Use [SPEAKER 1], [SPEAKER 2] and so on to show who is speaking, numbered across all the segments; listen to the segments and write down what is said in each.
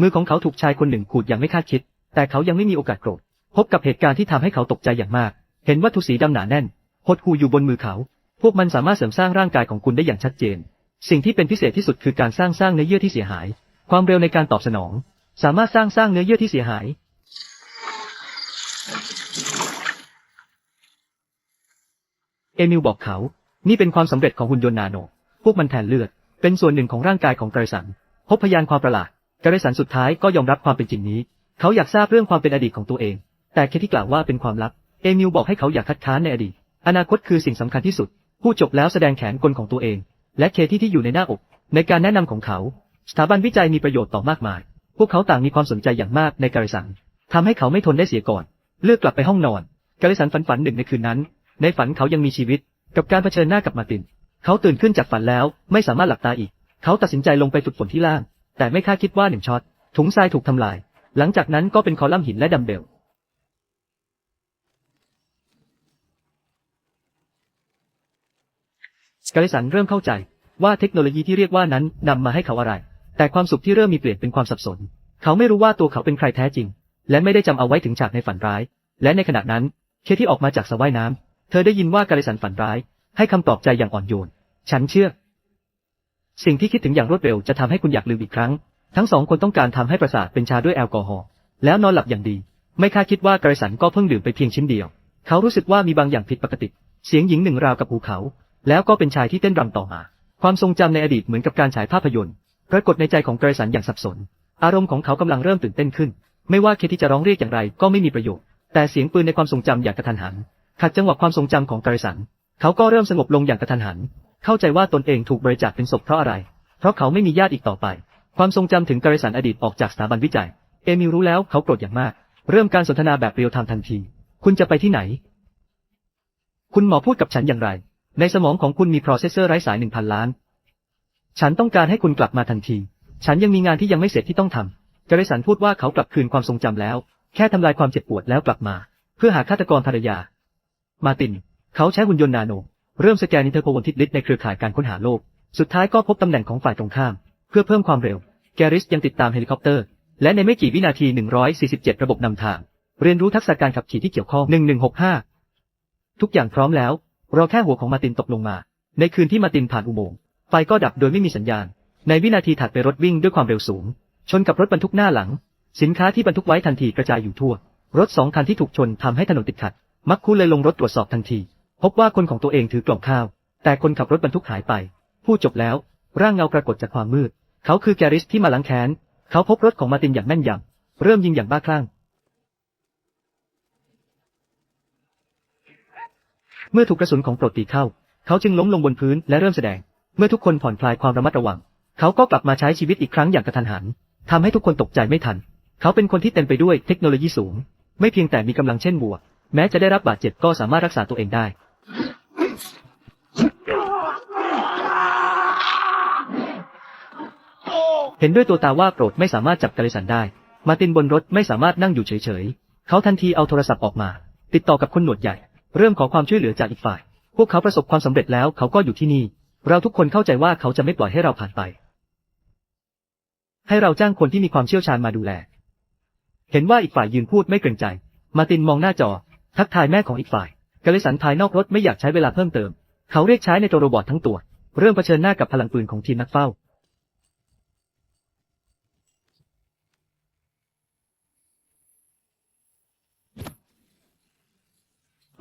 [SPEAKER 1] มือของเขาถูกชายคนหนึ่งขูดอย่างไม่คาดคิด แต่เขายังไม่มีโอกาสโกรธ พบกับเหตุการณ์ที่ทำให้เขาตกใจอย่างมาก เห็นวัตถุสีดำหนาแน่นหดหูอยู่บนมือเขา พวกมันสามารถเสริมสร้างร่างกายของคุณได้อย่างชัดเจน สิ่งที่เป็นพิเศษที่สุดคือการสร้างสร้างเนื้อเยื่อที่เสียหาย ความเร็วในการตอบสนอง สามารถสร้างสร้างเนื้อเยื่อที่เสียหาย เอมิลบอกเขา นี่เป็นความสำเร็จของหุ่นยนต์นาโน พวกมันแทนเลือด เป็นส่วนหนึ่งของร่างกายของไกรสัน พบพยานความประหลาด ไกรสันสุดท้ายก็ยอมรับความเป็นจริงนี้ เขาอยากทราบเรื่องความเป็นอดีตของตัวเอง แต่แค่ที่กล่าวว่าเป็นความลับ เอมิลบอกให้เขาอยากคัดค้านในอดีต อนาคตคือสิ่งสำคัญที่สุด ผู้จบแล้วแสดงแขนกลของตัวเอง และเคที่ที่อยู่ในหน้าอก ในการแนะนำของเขา สถาบันวิจัยมีประโยชน์ต่อมากมาย พวกเขาต่างมีความสนใจอย่างมากในไกรสันทำให้เขาไม่ทนได้เสียก่อน เลือกกลับไปห้องนอนไกรสันฝันฝันหนึ่งในคืนนั้น ในฝันเขายังมีชีวิต กับการเผชิญหน้ากับมาติน เขาตื่นขึ้นจากฝันแล้วไม่สามารถหลับตาอีก เขาตัดสินใจลงไปฝึกฝนที่ล่าง แต่ไม่คาดคิดว่าหนึ่งช็อต ถุงทรายถูกทำลาย หลังจากนั้นก็เป็นคอลัมน์หินและดัมเบล สกาลิสันเริ่มเข้าใจว่าเทคโนโลยีที่เรียกว่านั้นนำมาให้เขาอะไร แต่ความสุขที่เริ่มมีเปลี่ยนเป็นความสับสน เขาไม่รู้ว่าตัวเขาเป็นใครแท้จริง และไม่ได้จำเอาไว้ถึงฉากในฝันร้าย และในขณะนั้น เคที่ออกมาจากสระว่ายน้ำเธอได้ยินว่ากาลิสันฝันร้าย ให้คำปลอบใจอย่างอ่อนโยน ฉันเชื่อ สิ่งที่คิดถึงอย่างรวดเร็วจะทำให้คุณอยากลืมอีกครั้ง ทั้งสองคนต้องการทำให้ประสาทเป็นชาด้วยแอลกอฮอล์แล้วนอนหลับอย่างดี ไม่คาดคิดว่ากาลิสันก็เพิ่งดื่มไปเพียงชิ้นเดียว เขารู้สึกว่ามีบางอย่างผิดปกติ เสียงหญิงหนึ่งราวกับภูเขา แล้วก็เป็นชายที่เต้นรำต่อมา ความทรงจำในอดีตเหมือนกับการฉายภาพยนตร์ปรากฏในใจของกรสันอย่างสับสน อารมณ์ของเขากำลังเริ่มตื่นเต้นขึ้น ไม่ว่าเคที่จะร้องเรียกอย่างไรก็ไม่มีประโยชน์ แต่เสียงปืนในความทรงจำอย่างกระทันหันขัดจังหวะความทรงจำของกรสัน เขาก็เริ่มสงบลงอย่างกระทันหัน เข้าใจว่าตนเองถูกบริจาคเป็นศพเพราะอะไร เพราะเขาไม่มีญาติอีกต่อไป ความทรงจำถึงกรสันอดีตออกจากสถาบันวิจัย เอมิลรู้แล้วเขาโกรธอย่างมาก เริ่มการสนทนาแบบเรียลไทม์ทันที คุณจะไปที่ไหน คุณหมอพูดกับฉันอย่างไร ในสมองของคุณมีโปรเซสเซอร์ไร้สายหนึ่งพันล้าน ฉันต้องการให้คุณกลับมาทันที ฉันยังมีงานที่ยังไม่เสร็จที่ต้องทำเกเรสันพูดว่าเขากลับคืนความทรงจำแล้ว แค่ทำลายความเจ็บปวดแล้วกลับมา เพื่อหาฆาตกรภรรยา มาติน เขาใช้หุ่นยนต์นาโน เริ่มสแกนอินเทอร์โพวนทิศลิศในเครือข่ายการค้นหาโลก สุดท้ายก็พบตำแหน่งของฝ่ายตรงข้าม เพื่อเพิ่มความเร็ว แกริสยังติดตามเฮลิคอปเตอร์ และในไม่กี่วินาที 147 ระบบนำทาง เรียนรู้ทักษะการขับขี่ที่เกี่ยวข้อง 1165 ทุกอย่างพร้อมแล้ว เรอแค่หัวของมาตินตกลงมา ในคืนที่มาตินผ่านอุโมงค์ ไฟก็ดับโดยไม่มีสัญญาณ ในวินาทีถัดไปรถวิ่งด้วยความเร็วสูง ชนกับรถบรรทุกหน้าหลัง สินค้าที่บรรทุกไว้ทันทีกระจายอยู่ทั่ว รถสองคันที่ถูกชนทำให้ถนนติดขัด มักคูเลยลงรถตรวจสอบทันที พบว่าคนของตัวเองถือกล่องข้าว แต่คนขับรถบรรทุกหายไป พูดจบแล้ว ร่างเงาปรากฏจากความมืด เขาคือแกริสที่มาล้างแค้น เขาพบรถของมาตินอย่างแม่นยำ เริ่มยิงอย่างบ้าคลั่ง เมื่อถูกกระสุนของโปรตีเข้า เขาจึงล้มลงบนพื้นและเริ่มแสดง เมื่อทุกคนผ่อนคลายความระมัดระวัง เขาก็กลับมาใช้ชีวิตอีกครั้งอย่างกระทันหันทำให้ทุกคนตกใจไม่ทัน เขาเป็นคนที่เต็มไปด้วยเทคโนโลยีสูง ไม่เพียงแต่มีกำลังเช่นบวัว แม้จะได้รับบาดเจ็บก็สามารถรักษาตัวเองได้เห็นด้วยตัวตาว่าโปรดไม่สามารถจับกาลิสันได้ มาตินบนรถไม่สามารถนั่งอยู่เฉยๆ เขาทันทีเอาโทรศัพท์ออกมา ติดต่อกับคนหนวดใหญ่ เริ่มขอความช่วยเหลือจากอีกฝ่าย พวกเขาประสบความสำเร็จแล้วเขาก็อยู่ที่นี่ เราทุกคนเข้าใจว่าเขาจะไม่ปล่อยให้เราผ่านไป ให้เราจ้างคนที่มีความเชี่ยวชาญมาดูแล เห็นว่าอีกฝ่ายยืนพูดไม่เกรงใจ มาตินมองหน้าจอ ทักทายแม่ของอีกฝ่ายกาลิสันภายนอกรถไม่อยากใช้เวลาเพิ่มเติม เขาเรียกใช้ในตัวโรบอททั้งตัว เริ่มเผชิญหน้ากับพลังปืนของทีมนักเฝ้า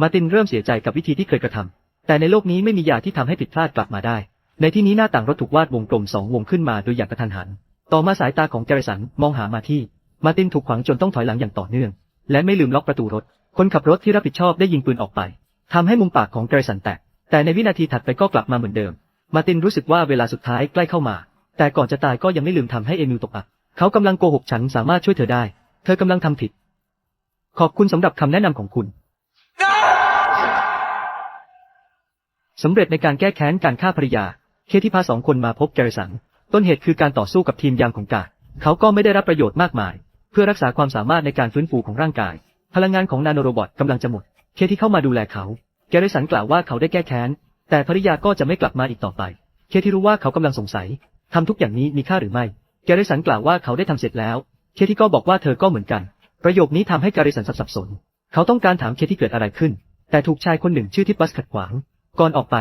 [SPEAKER 1] มาร์ตินเริ่มเสียใจกับวิธีที่เคยกระทำแต่ในโลกนี้ไม่มียาที่ทำให้ผิดพลาดกลับมาได้ ในที่นี้หน้าต่างรถถูกวาดวงกลมสองวงขึ้นมาโดยอย่างกระทันหัน ต่อมาสายตาของแกริสันมองหามาที่ มาร์ตินถูกขวางจนต้องถอยหลังอย่างต่อเนื่อง และไม่ลืมล็อกประตูรถ คนขับรถที่รับผิดชอบได้ยิงปืนออกไปทำให้มุมปากของแกรสันแตก แต่ในวินาทีถัดไปก็กลับมาเหมือนเดิม มาตินรู้สึกว่าเวลาสุดท้ายใกล้เข้ามา แต่ก่อนจะตายก็ยังไม่ลืมทำให้เอมิลตกอับ เขากำลังโกหกฉันสามารถช่วยเธอได้ เธอกำลังทำผิด ขอบคุณสำหรับคำแนะนำของคุณสำเร็จในการแก้แค้นการฆ่าภรรยา เคที่พาสองคนมาพบแกรสัน ต้นเหตุคือการต่อสู้กับทีมยามของกาดเขาก็ไม่ได้รับประโยชน์มากมาย เพื่อรักษาความสามารถในการฟื้นฟูของร่างกาย พลังงานของนาโนโรบอทกำลังจะหมด เคที่เข้ามาดูแลเขา แกริสันกล่าวว่าเขาได้แก้แค้น แต่ภรรยาก็จะไม่กลับมาอีกต่อไป เคที่รู้ว่าเขากำลังสงสัยทำทุกอย่างนี้มีค่าหรือไม่ แกริสันกล่าวว่าเขาได้ทำเสร็จแล้ว เคที่ก็บอกว่าเธอก็เหมือนกัน ประโยคนี้ทำให้แกริสันสับสน เขาต้องการถามเคที่เกิดอะไรขึ้น แต่ถูกชายคนหนึ่งชื่อทิปปัสขัดขวาง ก่อนออกไป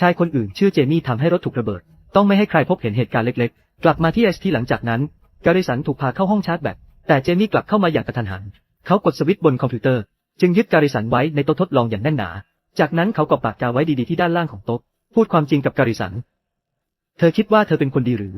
[SPEAKER 1] ชายคนอื่นชื่อเจมี่ทำให้รถถูกระเบิด ต้องไม่ให้ใครพบเห็นเหตุการณ์เล็กๆ กลับมาที่เอสทีหลังจากนั้น แกริสันถูกพาเข้าห้องชาร์จแบต แต่เจมี่กลับเข้ามาอย่างกระทันหัน เขากดสวิตช์บนคอมพิวเตอร์ จึงยึดการิสันไว้ในโต๊ะทดลองอย่างแน่นหนา จากนั้นเขาก็ปากกาไว้ดีๆที่ด้านล่างของโต๊ะ พูดความจริงกับการิสัน เธอคิดว่าเธอเป็นคนดีหรือ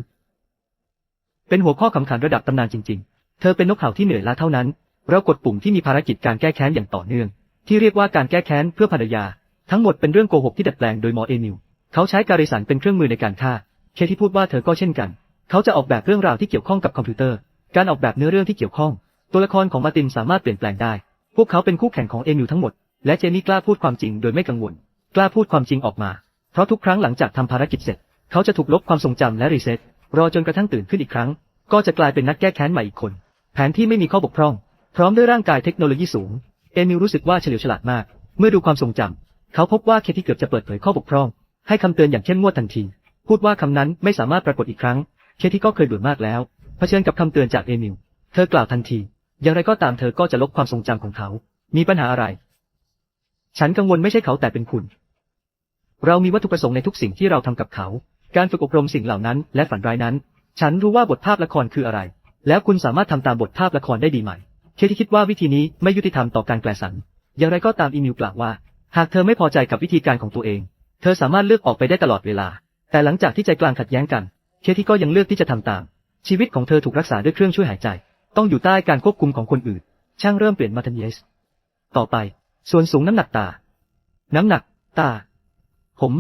[SPEAKER 1] เป็นหัวข้อขำขันระดับตำนานจริง ๆ เธอเป็นนกเขาที่เหนื่อยล้าเท่านั้น เรากดปุ่มที่มีภารกิจการแก้แค้นอย่างต่อเนื่อง ที่เรียกว่าการแก้แค้นเพื่อภรรยา ทั้งหมดเป็นเรื่องโกหกที่ดัดแปลงโดยหมอเอมิลเขาใช้การิสันเป็นเครื่องมือในการฆ่า เคที่พูดว่าเธอก็เช่นกัน เขาจะออกแบบเรื่องราวที่เกี่ยวข้องกับคอมพิวเตอร์ การออกแบบเนื้อเรื่องที่เกี่ยวข้อง ตัวละครของมาตินสามารถเปลี่ยนแปลงได้ พวกเขาเป็นคู่แข่งของเอมิลทั้งหมด และเจมี่กล้าพูดความจริงโดยไม่กังวล กล้าพูดความจริงออกมา เพราะทุกครั้งหลังจากทำภารกิจเสร็จ เขาจะถูกลบความทรงจำและรีเซ็ต รอจนกระทั่งตื่นขึ้นอีกครั้ง ก็จะกลายเป็นนักแก้แค้นใหม่อีกคน แผนที่ไม่มีข้อบกพร่อง พร้อมด้วยร่างกายเทคโนโลยีสูง เอมิลรู้สึกว่าเฉลียวฉลาดมาก เมื่อดูความทรงจำเขาพบว่าเคที่เกือบจะเปิดเผยข้อบกพร่อง ให้คำเตือนอย่างเข้มงวดทันที พูดว่าคำนั้นไม่สามารถปรากฏอีกครั้ง เคที่ก็เคยเบื่อมากแล้ว เผชิญกับคำเตือนจากเอมิลเธอกล่าวทันที อย่างไรก็ตามเธอก็จะลบความทรงจำของเขา มีปัญหาอะไร ฉันกังวลไม่ใช่เขาแต่เป็นคุณ เรามีวัตถุประสงค์ในทุกสิ่งที่เราทำกับเขา การฝึกอบรมสิ่งเหล่านั้นและฝันร้ายนั้น ฉันรู้ว่าบทภาพละครคืออะไร แล้วคุณสามารถทำตามบทภาพละครได้ดีไหมเคที่คิดว่าวิธีนี้ไม่ยุติธรรมต่อการแกลสัน อย่างไรก็ตามอีมิลกล่าวว่า หากเธอไม่พอใจกับวิธีการของตัวเอง เธอสามารถเลือกออกไปได้ตลอดเวลา แต่หลังจากที่ใจกลางขัดแย้งกัน เคที่ก็ยังเลือกที่จะทำตาม ชีวิตของเธอถูกรักษาด้วยเครื่องช่วยหายใจ ต้องอยู่ใต้การควบคุมของคนอื่น ช่างเริ่มเปลี่ยนมาทันเยส ต่อไป ส่วนสูงน้ำหนักตา น้ำหนัก ตา ผม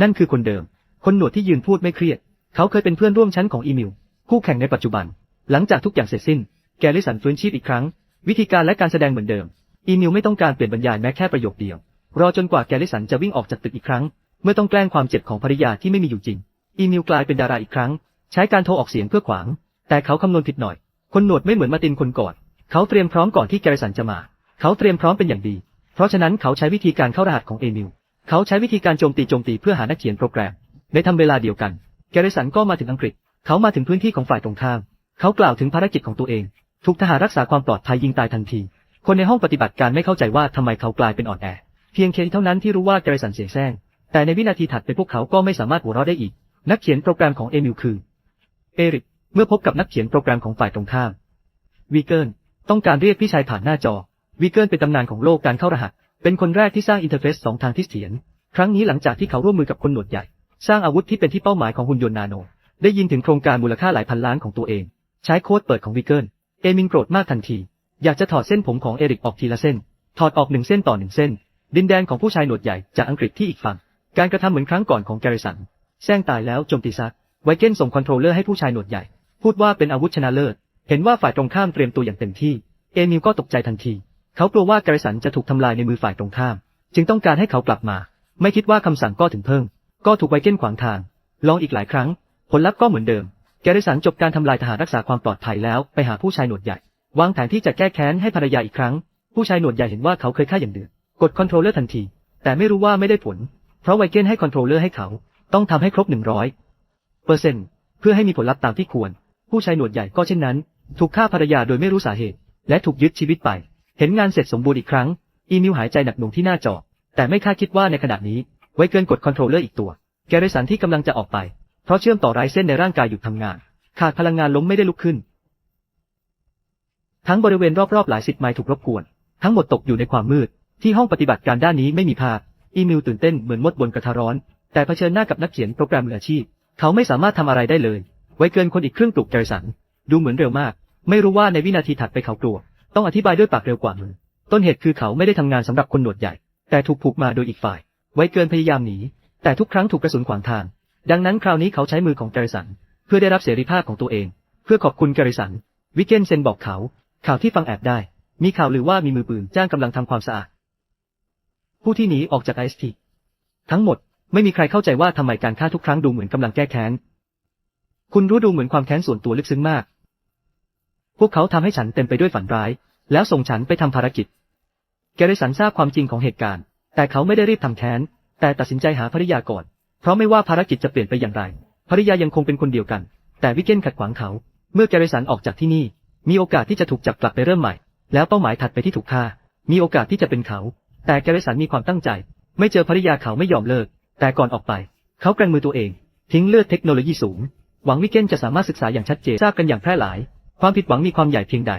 [SPEAKER 1] นั่นคือคนเดิม คนหนวดที่ยืนพูดไม่เครียด เขาเคยเป็นเพื่อนร่วมชั้นของอีมิลคู่แข่งในปัจจุบัน หลังจากทุกอย่างเสร็จสิ้น แกลิสันฟื้นชีพอีกครั้ง วิธีการและการแสดงเหมือนเดิม อีมิลไม่ต้องการเปลี่ยนบรรยายแม้แค่ประโยคเดียว รอจนกว่าแกลิสันจะวิ่งออกจากตึกอีกครั้ง เมื่อต้องแกล้งความเจ็บของภรรยาที่ไม่มีอยู่จริง อีมิลกลายเป็นดาราอีกครั้ง ใช้การโทรออกเสียงเพื่อขวาง แต่เขาคำนวณผิดหน่อย คนหนวดไม่เหมือนมาตินคนก่อน เขาเตรียมพร้อมก่อนที่แกลิสันจะมา เขาเตรียมพร้อมเป็นอย่างดี เพราะฉะนั้นเขาใช้วิธีการเข้ารหัสของเอมิล เขาใช้วิธีการโจมตีโจมตีเพื่อหานักเขียนโปรแกรม ในทำเวลาเดียวกัน แกริสันก็มาถึงอังกฤษ เขามาถึงพื้นที่ของฝ่ายตรงข้าม เขากล่าวถึงภารกิจของตัวเอง ถูกทหารรักษาความปลอดภัยยิงตายทันที คนในห้องปฏิบัติการไม่เข้าใจว่าทำไมเขากลายเป็นอ่อนแอ เพียงเคเท่านั้นที่รู้ว่าแกริสันเสียแซงแต่ในวินาทีถัดไปพวกเขาก็ไม่สามารถหัวเราะได้อีก นักเขียนโปรแกรมของเอมิลคือ เอริก เมื่อพบกับนักเขียนโปรแกรมของฝ่ายตรงข้ามวีเกิลต้องการเรียกพี่ชายผ่านหน้าจอวีเกิลเป็นตำนานของโลกการเข้ารหัส เป็นคนแรกที่สร้างอินเทอร์เฟซสองทางที่เถียรครั้งนี้หลังจากที่เขาร่วมมือกับคนหนวดใหญ่ สร้างอาวุธที่เป็นที่เป้าหมายของหุ่นยนต์นาโน ได้ยินถึงโครงการมูลค่าหลายพันล้านของตัวเอง ใช้โค้ดเปิดของวิกเกิลเอมิงโกรธมากทันที อยากจะถอดเส้นผมของเอริกออกทีละเส้น ถอดออกหนึ่งเส้นต่อหนึ่งเส้น ดินแดนของผู้ชายหนวดใหญ่จากอังกฤษที่อีกฝั่ง การกระทำเหมือนครั้งก่อนของแกริสันแซงตายแล้วโจมตีซักไวเกนส่งคอนโทรลเลอร์ให้ผู้ชายหนวดใหญ่ พูดว่าเป็นอาวุธชนะเลิศ เห็นว่าฝ่ายตรงข้ามเตรียมตัวอย่างเต็มที่ เอมิลก็ตกใจทันที เขากลัวว่าแกริสันจะถูกทำลายในมือฝ่ายตรงข้าม จึงต้องการให้เขากลับมา ไม่คิดว่าคำสั่งก็ถึงเพิ่มก็ถูกไวเก้นขวางทาง ลองอีกหลายครั้ง ผลลัพธ์ก็เหมือนเดิม แกริสันจบการทำลายทหารรักษาความปลอดภัยแล้วไปหาผู้ชายหนวดใหญ่ วางแผนที่จะแก้แค้นให้ภรรยาอีกครั้ง ผู้ชายหนวดใหญ่เห็นว่าเขาเคยฆ่าอย่างเดือด กดคอนโทรลเลอร์ทันที แต่ไม่รู้ว่าไม่ได้ผล เพราะไวเก้นให้คอนโทรลเลอร์ให้เขา ต้องทำให้ครบหนึ่งร้อยเปอร์เซ็นต์เพื่อให้มีผลลัพธ์ตามที่ควร ผู้ชายหนวดใหญ่ก็เช่นนั้น ถูกฆ่าภรรยาโดยไม่รู้สาเหตุ และถูกยึดชีวิตไป เห็นงานเสร็จสมบูรณ์อีกครั้ง อีมิวหายใจหนักหน่วงที่หน้าจอ แต่ไม่คาดคิดว่าในขณะนี้ ไว้เกินกดคอนโทรลเลอร์อีกตัว แกเรสันที่กำลังจะออกไป เพราะเชื่อมต่อไรเส้นในร่างกายหยุดทำงาน ขาดพลังงานล้มไม่ได้ลุกขึ้น ทั้งบริเวณรอบๆหลายสิบไมล์ถูกรบกวน ทั้งหมดตกอยู่ในความมืด ที่ห้องปฏิบัติการด้านนี้ไม่มีภาพ อีมิวตื่นเต้นเหมือนมดบนกระทะร้อน แต่เผชิญหน้ากับนักเขียนโปรแกรมมืออาชีพ เขาไม่สามารถทำอะไรได้เลย ไว้เกินคนอีกครึ่งปลุกแกเรสัน ดูเหมือนเร็วมาก ไม่รู้ว่าในวินาทีถัดไปเขากลัว ต้องอธิบายด้วยปากเร็วกว่ามือ ต้นเหตุคือเขาไม่ได้ทำงานสำหรับคนหนวดใหญ่ แต่ถูกผูกมาโดยอีกฝ่าย ไว้เกินพยายามหนี แต่ทุกครั้งถูกกระสุนขวางทาง ดังนั้นคราวนี้เขาใช้มือของแกริสัน เพื่อได้รับเสรีภาพของตัวเอง เพื่อขอบคุณแกริสัน วิกเกนเซนบอกเขา ข่าวที่ฟังแอบได้ มีข่าวลือว่ามีมือปืนจ้างกำลังทำความสะอาด ผู้ที่หนีออกจากไอสทีทั้งหมดไม่มีใครเข้าใจว่าทำไมการฆ่าทุกครั้งดูเหมือนกำลังแก้แค้น คุณรู้ดูเหมือนความแค้นส่วนตัวลึกซึ้งมาก พวกเขาทำให้ฉันเต็มไปด้วยฝันร้าย แล้วส่งฉันไปทำภารกิจ แกริสันทราบความจริงของเหตุการณ์ แต่เขาไม่ได้รีบทำแค้น แต่ตัดสินใจหาภริยาก่อน เพราะไม่ว่าภารกิจจะเปลี่ยนไปอย่างไร ภริยายังคงเป็นคนเดียวกัน แต่วิกเกนขัดขวางเขา เมื่อแกเรสันออกจากที่นี่ มีโอกาสที่จะถูกจับกลับไปเริ่มใหม่ แล้วเป้าหมายถัดไปที่ถูกฆ่า มีโอกาสที่จะเป็นเขา แต่แกเรสันมีความตั้งใจ ไม่เจอภริยาเขาไม่ยอมเลิก แต่ก่อนออกไป เขาแกล้งมือตัวเอง ทิ้งเลือดเทคโนโลยีสูง หวังวิเกนจะสามารถศึกษาอย่างชัดเจนทราบกันอย่างแพร่หลาย ความผิดหวังมีความใหญ่เพียงใด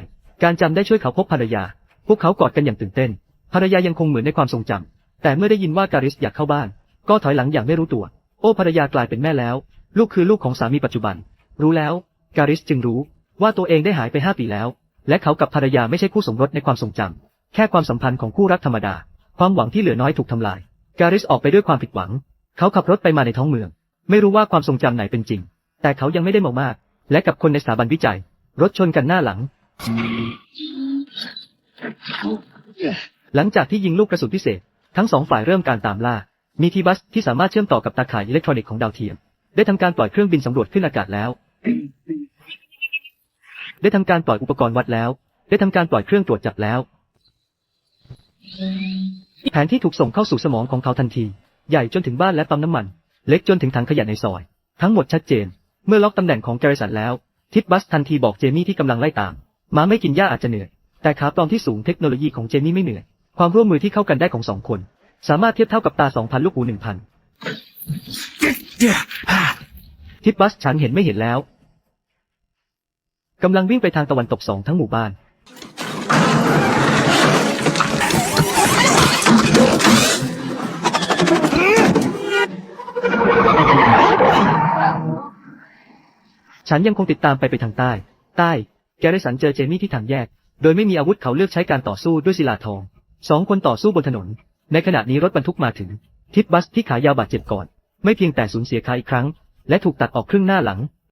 [SPEAKER 1] การจำได้ช่วยเขาพบภรรยา พวกเขากอดกันอย่างตื่นเต้น ภรรยายังคงเหมือนในความทรงจำแต่เมื่อได้ยินว่าการิสอยากเข้าบ้าน ก็ถอยหลังอย่างไม่รู้ตัว โอ้ภรรยากลายเป็นแม่แล้ว ลูกคือลูกของสามีปัจจุบัน รู้แล้วการิสจึงรู้ว่าตัวเองได้หายไปห้าปีแล้ว และเขากับภรรยาไม่ใช่คู่สมรสในความทรงจำแค่ความสัมพันธ์ของคู่รักธรรมดา ความหวังที่เหลือน้อยถูกทำลาย การิสออกไปด้วยความผิดหวัง เขาขับรถไปมาในท้องเมือง ไม่รู้ว่าความทรงจำไหนเป็นจริง แต่เขายังไม่ได้เมามาก และกับคนในสถาบันวิจัย รถชนกันหน้าหลัง หลังจากที่ยิงลูกกระสุนพิเศษ ทั้งสองฝ่ายเริ่มการตามล่า มีทีบัสที่สามารถเชื่อมต่อกับตาข่ายอิเล็กทรอนิกส์ของดาวเทียม ได้ทำการปล่อยเครื่องบินสำรวจขึ้นอากาศแล้ว ได้ทำการปล่อยอุปกรณ์วัดแล้ว ได้ทำการปล่อยเครื่องตรวจจับแล้ว แผนที่ถูกส่งเข้าสู่สมองของเขาทันที ใหญ่จนถึงบ้านและปั๊มน้ำมัน เล็กจนถึงถังขยะในซอย ทั้งหมดชัดเจน เมื่อล็อกตำแหน่งของแกริสันแล้ว ทิดบัสทันทีบอกเจมี่ที่กำลังไล่ตาม ม้าไม่กินหญ้าอาจจะเหนื่อย แต่ขาปลอมที่สูงเทคโนโลยีของเจมี่ไม่เหนื่อย ความร่วมมือที่เข้ากันได้ของสองคน สามารถเทียบเท่ากับตาสองพันลูกหูหนึ่งพันทิดบัสฉันเห็นไม่เห็นแล้วกำลังวิ่งไปทางตะวันตกสองทั้งหมู่บ้าน ฉันยังคงติดตามไปไปทางใต้ ใต้ แกเรสันเจอเจมี่ที่ทางแยก โดยไม่มีอาวุธเขาเลือกใช้การต่อสู้ด้วยศิลาทอง สองคนต่อสู้บนถนน ในขณะนี้รถบรรทุกมาถึง ทิปบัสที่ขายาวบาดเจ็บก่อน ไม่เพียงแต่สูญเสียขาอีกครั้ง และถูกตัดออกครึ่งหน้าหลัง